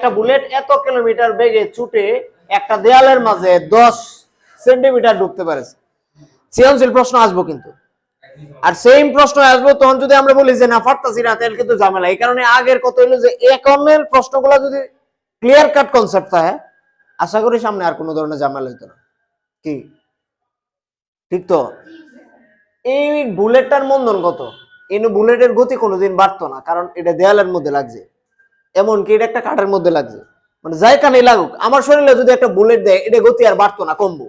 একটা বুলেট এত কিলোমিটার বেগে ছুটে একটা দেয়ালের মাঝে দশ সেন্টিমিটার ঢুকতে পারে। সৃজনশীল প্রশ্ন আসব কিন্তু। আর সেম প্রশ্ন আসব, তখন যদি আমরা বলি যে, না পারতাছি না, তাহলে কিন্তু ঝামেলা। এই কারণে আগের কত হইল যে একনের প্রশ্নগুলো যদি ক্লিয়ার কাট কনসেপ্ট থাকে, আশা করি সামনে আর কোনো ধরনের ঝামেলা হইতো না। কি? ঠিক তো? এই বুলেটটার মন্দন কত? এই বুলেটের গতি কোনোদিন বাড়তো না, কারণ এটা দেয়ালের মধ্যে লাগছে। এমনকি এটা একটা কাঠের মধ্যে লাগছে। মানে যাই কানে লাগুক। আমার শরীরে যদি একটা বুলেট দেয়, এটা গতি আর বাড়তো না, কমবো।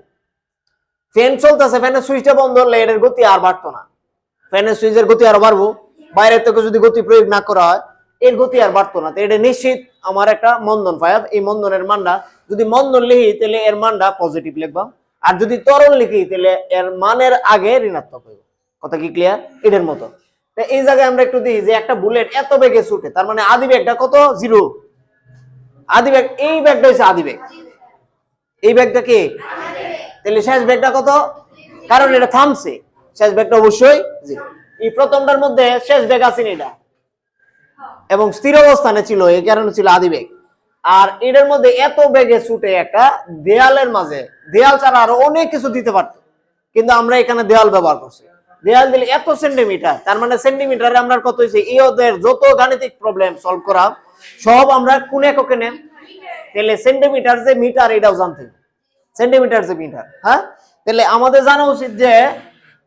ফ্যান চলতেছে ফ্যানের সুইচটা বন্ধ হলে এটার গতি আর বাড়তো না। ফ্যানের সুইচের গতি আরও বাড়বো। বাইরে থেকে যদি গতি প্রয়োগ না করা হয়, এর গতি আর বাড়তো না। তো এটা নিশ্চিত আমার একটা মন্দন পায়াব এই মন্দনের মানটা যদি মন্দন লিখি, তাহলে এর মানটা পজিটিভ লিখবা। আর যদি তরল লিখি, তাহলে এর মানের আগে ঋণাত্মক হইব। কথা কি ক্লিয়ার এটার মতো। এই জায়গায় আমরা একটু দিই যে একটা বুলেট এত বেগে ছুটে, তার মানে আদি বেগটা কত? জিরো আদি বেগ এই ব্যাগটা হচ্ছে আদি এই ব্যাগটা কি? তাহলে শেষ ব্যাগটা কত? কারণ এটা থামছে। শেষ ব্যাগটা অবশ্যই জিরো এই প্রথমটার মধ্যে শেষ ব্যাগ আছে এটা? এবং স্থির অবস্থানে ছিল, এই কারণে ছিল আদি আর এটার মধ্যে এত বেগে ছুটে একটা দেয়ালের মাঝে। দেয়াল ছাড়া আরও অনেক কিছু দিতে পারতো। কিন্তু আমরা এখানে দেয়াল ব্যবহার করছি। দেয়াল দিলে এত সেন্টিমিটার, তার মানে সেন্টিমিটারে আমরা কত হয়েছে? এই ওদের যত গাণিতিক প্রবলেম সলভ করা, সব আমরা কোন এককে নেন? তাহলে সেন্টিমিটার যে মিটার, এটাও জানতে সেন্টিমিটার যে মিটার হ্যাঁ? তাহলে আমাদের জানা উচিত যে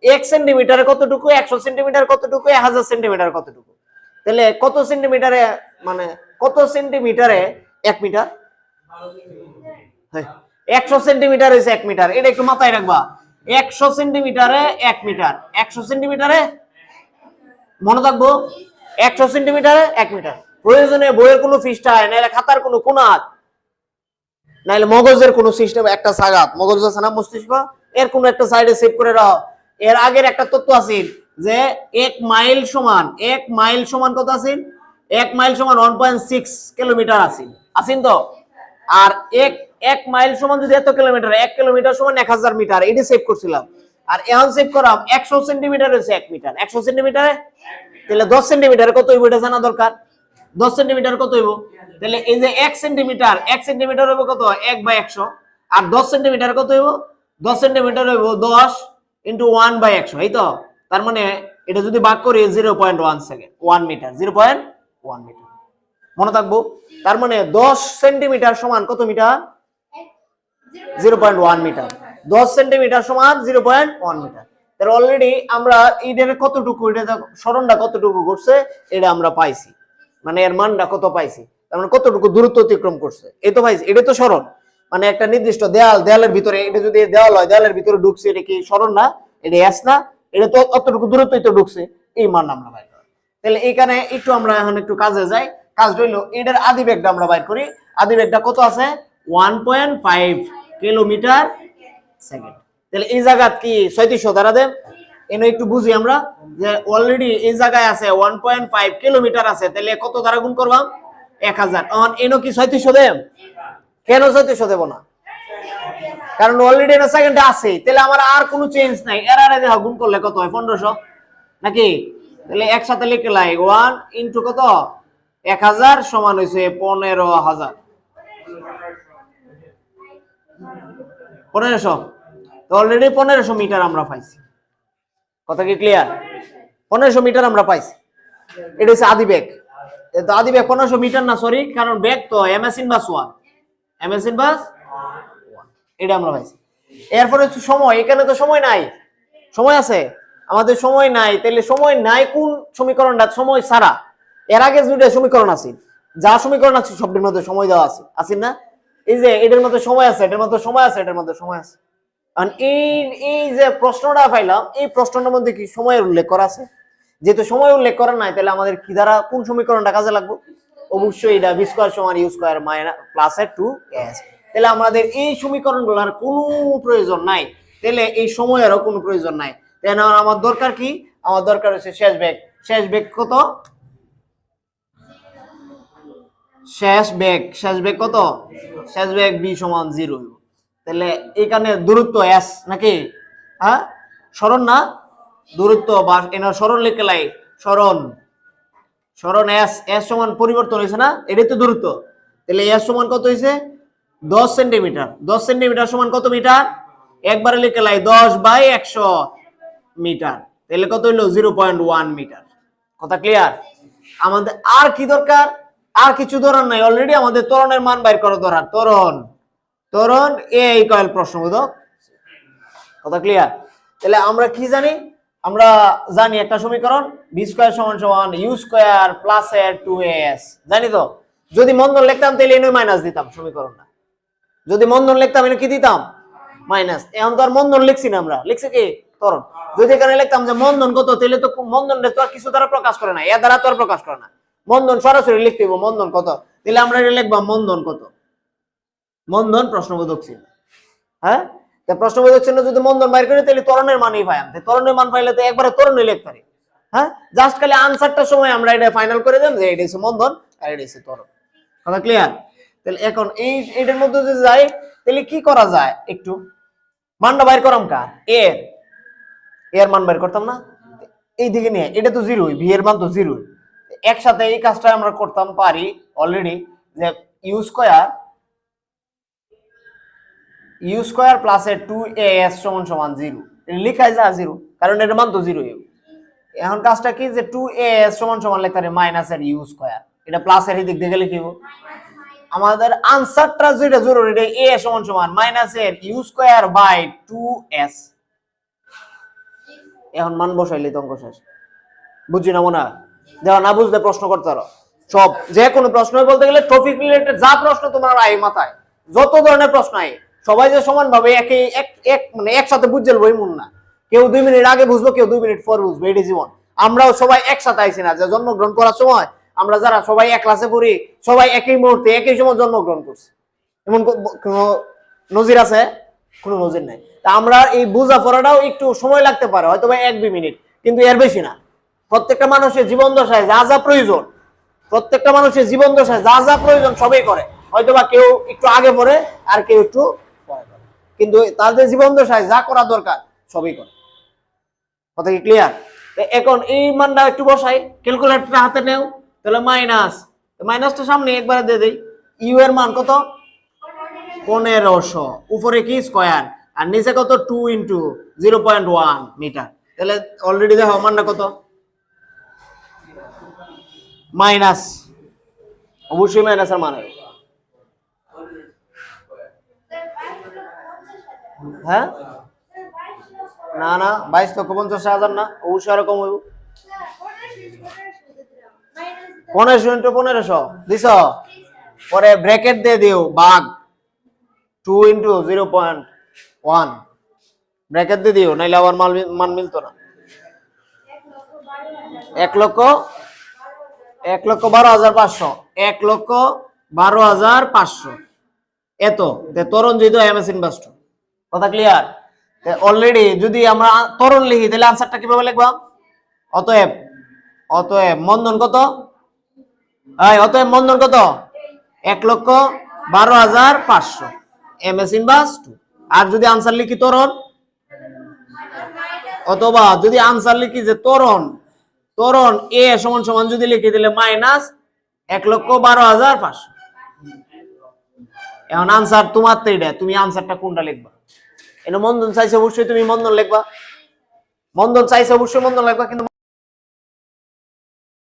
এক সেন্টিমিটারে কতটুকু, একশো সেন্টিমিটার কতটুকু, এক হাজার সেন্টিমিটার কতটুকু? তাহলে কত সেন্টিমিটারে মানে কত সেন্টিমিটারে এক মিটার? একশো সেন্টিমিটার হয়েছে এক মিটার, এটা একটু মাথায় রাখবা। একশো সেন্টিমিটারে এক মিটার। একশো সেন্টিমিটারে? মনে থাকব? একশো সেন্টিমিটারে এক মিটার। প্রয়োজনে বইয়ের কোনো পৃষ্ঠায় নাহলে খাতার কোনো কোনাত নাহলে মগজের কোনো সিস্টেম একটা সাগাত। মগজ আছে না মস্তিষ্ক? এর কোনো একটা সাইডে সেভ করে রাখো। এর আগের একটা তথ্য আছে যে এক মাইল সমান, এক মাইল সমান কত আছে এক মাইল সমান ওয়ান পয়েন্ট সিক্স কিলোমিটার আছে আছেন তো? আর এক এক মাইল সমান যদি এত কিলোমিটার, এক কিলোমিটার সমান এক হাজার মিটার, এটি সেভ করছিলাম। আর এখন সেভ করাম, একশো সেন্টিমিটার হচ্ছে এক মিটার। একশো সেন্টিমিটারে? তাহলে দশ সেন্টিমিটারে কত হইব এটা জানা দরকার? দশ সেন্টিমিটার কত হইব? তাহলে এই যে এক সেন্টিমিটার এক সেন্টিমিটার হইব কত? এক বাই একশো। আর দশ সেন্টিমিটার কত হইব? দশ সেন্টিমিটার হইব দশ ইন্টু ওয়ান বাই একশো, এই তো? তার মানে এটা যদি ভাগ করি zero point one second one metre zero point one metre মনে থাকব? তার মানে দশ সেন্টিমিটার সমান কত metre? Zero point one metre. সমান জিরো পয়েন্ট ওয়ান মিটার। তাহলে অলরেডি আমরা এটার কতটুকু, এটা কতটুকু এটা আমরা পাইছি। মানে এর মানটা কত পাইছি? তার মানে কতটুকু দূরত্ব অতিক্রম করছে? এই তো পাইছি, এটা তো মানে একটা নির্দিষ্ট দেয়াল, দেয়ালের ভিতরে, এটা যদি হয়, দেয়ালের ভিতরে ঢুকছে, এটা কি স্মরণ না? এটা এস না? এটা তো অতটুকু দূরত্বই তো ঢুকছে, এই মান আমরা বাইর করি। তাহলে এইখানে একটু আমরা এখন একটু কাজে যাই। কাজ রইল এটার আদি বেগটা আমরা বাইর করি। আদি বেগটা কত আছে? One point five. Kilometre second তাহলে এই জায়গা কি ছয়ত্রিশশো? দ্বারা দেন। এনে একটু বুঝি আমরা যে অলরেডি এই জায়গায় আছে ওয়ান পয়েন্ট ফাইভ কিলোমিটার আছে, তাহলে কত দ্বারা গুণ করবাম এক হাজার। এনো কি ছয়ত্রিশশো দেব কেন ছয়ত্রিশশো দেবো না? কারণ অলরেডি এটা সেকেন্ডে আছে। তাহলে আমার আর কোনো চেঞ্জ নাই। এর আরে দেখো গুণ করলে কত হয়? পনেরোশো। নাকি? তাহলে একসাথে লিখে লাই। ওয়ান ইন্টু কত? এক হাজার সমান হয়েছে পনেরো হাজার। পনেরোশো। তো অলরেডি পনেরোশো মিটার আমরা পাইছি। কথা কি ক্লিয়ার পনেরোশো মিটার আমরা পাইছি। এটা হচ্ছে আদি ব্যাগ তো আদি ব্যাগ পনেরোশো মিটার না সরি কারণ ব্যাগ তো এমএসিন বাস ওয়ান এমএসিন বাস এটা আমরা পাইছি। এরপরে হচ্ছে সময়। এখানে তো সময় নাই। সময় আছে। আমাদের সময় নাই। তাহলে সময় নাই কোন সমীকরণটা? সময় ছাড়া। এর আগে দুইটা সমীকরণ আছে। যা সমীকরণ আছে সবটির মধ্যে সময় দেওয়া আছে। আছে না? এই যে এটার মধ্যে সময় আছে, এটার মধ্যে সময় আছে, এটার মধ্যে সময় আছে। কারণ এই এই যে প্রশ্নটা পাইলাম, এই প্রশ্নটার মধ্যে কি সময়ের উল্লেখ করা আছে? যেহেতু সময় উল্লেখ করা নাই, তাহলে আমাদের কি দ্বারা, কোন সমীকরণটা কাজে লাগবে? অবশ্যই এটা বি স্কোয়ার সমান ইউ স্কোয়ার মাইনাস প্লাস এর টু এস তাহলে আমাদের এই সমীকরণগুলোর কোনো প্রয়োজন নাই। তাহলে এই সময়েরও কোনো প্রয়োজন নাই। তাহলে আমার দরকার কি? আমার দরকার হচ্ছে শেষ বেগ। শেষ বেগ কত? শেষ বেগ শেষ বেগ কত? শেষ বেগ বি সমান জিরো তাহলে এখানে দূরত্ব এস নাকি? হ্যাঁ? স্মরণ না? দূরত্ব বা এনার স্মরণ লিখে লাই। স্মরণ। স্মরণ এস এস সমান পরিবর্তন হয়েছে না? এটাই তো দূরত্ব। তাহলে এস সমান কত হয়েছে দশ সেন্টিমিটার দশ সেন্টিমিটার সমান কত মিটার? একবারে লিখে লাই দশ বাই একশো মিটার। তাহলে কত হইল? Zero point one metre. কথা ক্লিয়ার আমাদের আর কি দরকার? আর কিছু ধরন নাই অলরেডি আমাদের ত্বরণের মান বাইর করা দরকার ত্বরণ। ত্বরণ, এ ইকুয়াল প্রশ্নবোধক। কথা ক্লিয়ার তাহলে আমরা কি জানি? আমরা জানি একটা সমীকরণ বি স্কোয়ার সমান সমান ইউ স্কোয়ার প্লাস এর টু এস জানি তো? যদি মন্দন লিখতাম তাহলে এনে মাইনাস দিতাম সমীকরণটা। যদি মন্দন লিখতাম এনে কি দিতাম? মাইনাস এখন তো আর মন্দন লিখছি না আমরা। লিখছি কি? তরণ যদি এখানে লিখতাম যে মন্দন কত, তাহলে তো মন্দন তো আর কিছু দ্বারা প্রকাশ করে না। এর দ্বারা তো আর প্রকাশ করে না। মন্দন সরাসরি লিখতে মন্দন কত? তাহলে আমরা এটা লিখবাম মন্দন কত? মন্দন প্রশ্নবোধক ছিল হ্যাঁ? তা প্রশ্নবোধক চিহ্ন যদি মন্দন বাইর করি, তাহলে তরণের মানই পাই আমি তরণের মান পাইলে তো একবারে তরণই লিখতে পারি। হ্যাঁ? জাস্ট খালি আনসারটার সময় আমরা এটা ফাইনাল করে দিলাম যে এটা হচ্ছে মন্দন আর এটা হচ্ছে তরণ কথা ক্লিয়ার তাহলে এখন এই, এটার মধ্যে যদি যাই, তাহলে কি করা যায় একটু? মানটা বাইর করাম কার এর। এর মান বাইর করতাম না? এই দিকে নিয়ে, এটা তো জিরো ভি এর মান তো জিরো একসাথে এই কাজটা আমরা করতাম, পারি অলরেডি যে U square U square plus A two A S সমান সমান জিরো লিখাই যা জিরো কারণ এর মান তো জিরো ইউ এখন কাজটা কি যে টু এ এস সমান সমান লিখতে মাইনাস এর ইউ স্কোয়ার এটা প্লাস এর দিক দিয়ে লিখিব আমাদের আনসারটা যেটা জরুরি, এটা এ সমান সমান মাইনাস এর U square by two S এখন মান বসাইলে তো অঙ্ক শেষ। বুঝছি না মনে হয়? দেখো না বুঝলে প্রশ্ন করতে পারো। সব, যে কোনো প্রশ্ন বলতে গেলে টপিক রিলেটেড যা প্রশ্ন তোমার আয় মাথায়। যত ধরনের প্রশ্ন আয়, সবাই যে সমান ভাবে একই এক এক মানে একসাথে বুঝে যাব এমন না। কেউ দুই মিনিট আগে বুঝব, কেউ দুই মিনিট পর বুঝব এটি জীবন। আমরাও সবাই একসাথে আইছি না, যে জন্মগ্রহণ করার সময় আমরা যারা সবাই এক ক্লাসে পড়ি, সবাই একই মুহূর্তে, একই সময় জন্মগ্রহণ করছি। এমন কোনো নজির আছে? কোনো নজির নাই। তা আমরা এই বোঝা পড়াটাও একটু সময় লাগতে পারে হয়তো বা এক দুই মিনিট, কিন্তু এর বেশি না। প্রত্যেকটা মানুষের জীবন দশায় যা যা প্রয়োজন, প্রত্যেকটা মানুষের জীবন দশায় যা যা প্রয়োজন সবই করে। হয়তো বা কেউ একটু আগে পড়ে, আর কেউ একটু কিন্তু তাদের জীবন দশায় যা করা দরকার, সবই করে। কথা কি ক্লিয়ার এখন এই মানটা একটু বসাই ক্যালকুলেটরটা হাতে নেও, তাহলে মাইনাস মাইনাসটা সামনে একবারে দিয়ে দেই। ইউ এর মান কত? পনেরোশো। উপরে কি স্কোয়ার আর নিচে কত? Two into zero point one metre তাহলে অলরেডি দেখো মানটা কত? মাইনাস, অবশ্যই মাইনাসের মান। হবে হ্যাঁ? না না, বাইশ লক্ষ পঞ্চাশ হাজার না, অবশ্যই আরও কম হইব। পনেরোশো ইন্টু পনেরোশো, দিছ? পরে ব্র্যাকেট দিয়ে দিও, বাঘ। Two into zero point one. Bracket দিয়ে দিও, নাইলে আবার মাল মান মিলতো না। এক লক্ষ এক লক্ষ বারো হাজার পাঁচশো। এক লক্ষ বারো হাজার পাঁচশো। এত। তরুণ যেহেতু এম এস কথা ক্লিয়ার অলরেডি যদি আমরা তরুণ লিখি, তাহলে আনসারটা কীভাবে লিখবাম অতএব অতএব মন্দন কত? অতএব মন্দন কত? এক লক্ষ বারো হাজার পাঁচশো। এম এস আর যদি আনসার লিখি তরুণ? অথবা যদি আনসার লিখি যে তরুণ তরুণ এ সমান সমান যদি লিখে দিলে মাইনাস এক লক্ষ বারো হাজার পাঁচশো। এখন আনসার তোমার তো এটা তুমি আনসারটা কোনটা লিখবা? এটা মন্দন চাইছে অবশ্যই তুমি মন্দন লিখবা। মন্দন চাইছে অবশ্যই মন্দন লিখবা, কিন্তু